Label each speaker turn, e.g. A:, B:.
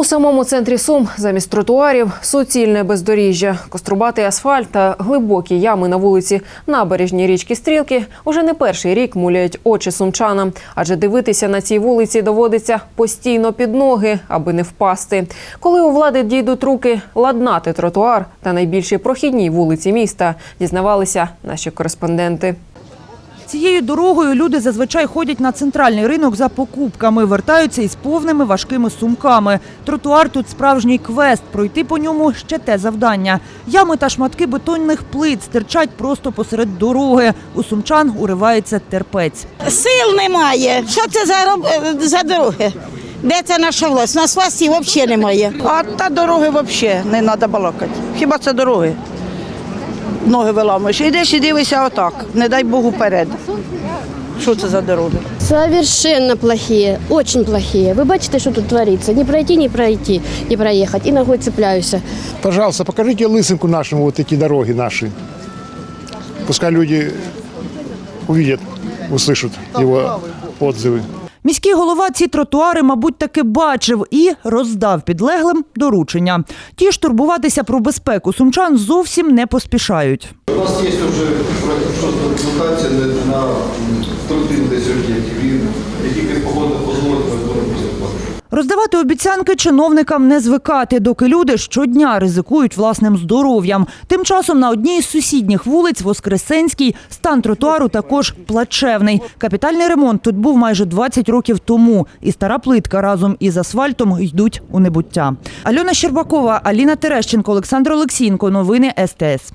A: У самому центрі Сум замість тротуарів суцільне бездоріжжя, кострубатий асфальт та глибокі ями на вулиці набережній річки Стрілки уже не перший рік муляють очі сумчанам, адже дивитися на цій вулиці доводиться постійно під ноги, аби не впасти. Коли у влади дійдуть руки ладнати тротуар та найбільші прохідній вулиці міста, дізнавалися наші кореспонденти.
B: Цією дорогою люди зазвичай ходять на центральний ринок за покупками, вертаються із повними важкими сумками. Тротуар тут справжній квест. Пройти по ньому ще те завдання. Ями та шматки бетонних плит стирчать просто посеред дороги. У сумчан уривається терпець.
C: Сил немає. Що це за, роб- е, за дороги? Де це наша власть? У нас власті взагалі немає.
D: А та дороги взагалі не треба балакати. Хіба це дороги? Ноги виламуєш. Ідеш і дивишся отак. Не дай Богу вперед. Що це за дороги?
E: Совершенно плохие, очень плохие. Ви бачите, що тут твориться? Не пройти, не пройти, не проехать. И ногой цепляюся.
F: Пожалуйста, покажите лысинку нашему, вот эти дороги наши. Пускай люди увидят, услышат его отзывы.
B: Міський голова ці тротуари, мабуть, таки бачив і роздав підлеглим доручення. Ті ж турбуватися про безпеку сумчан зовсім не поспішають.
G: У нас є вже документація на, третину десь об'єктів. Якихось погодних
B: Роздавати обіцянки чиновникам не звикати, доки люди щодня ризикують власним здоров'ям. Тим часом на одній із сусідніх вулиць Воскресенській стан тротуару також плачевний. Капітальний ремонт тут був майже 20 років тому, і стара плитка разом із асфальтом йдуть у небуття. Альона Щербакова, Аліна Терещенко, Олександр Олексієнко. Новини СТС.